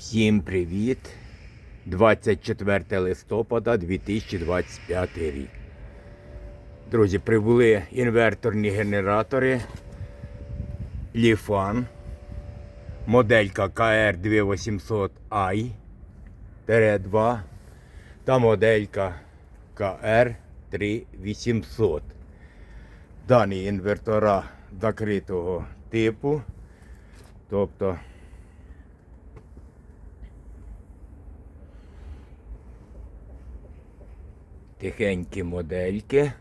Всім привіт! 24 листопада 2025 рік. Друзі, прибули інверторні генератори Ліфан. Моделька KR2800i 2 та моделька KR3800. Дані інвертора закритого типу. Тобто тихенькі модельки.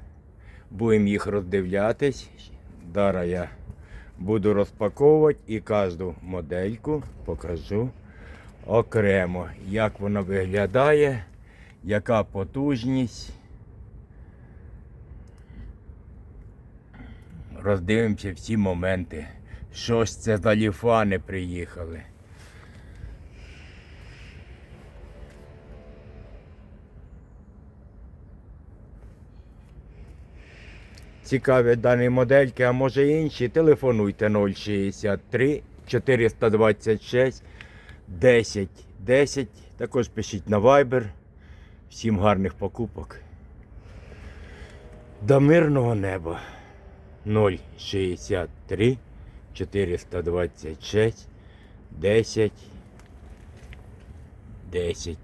Будемо їх роздивлятись. Зараз я буду розпаковувати і кожну модельку покажу окремо, як вона виглядає, яка потужність. Роздивимося всі моменти. Що ж це за ліфани приїхали? Цікаві дані модельки, а може інші, телефонуйте 063 426 10 10. Також пишіть на Viber. Всім гарних покупок. До мирного неба 063 426 10 10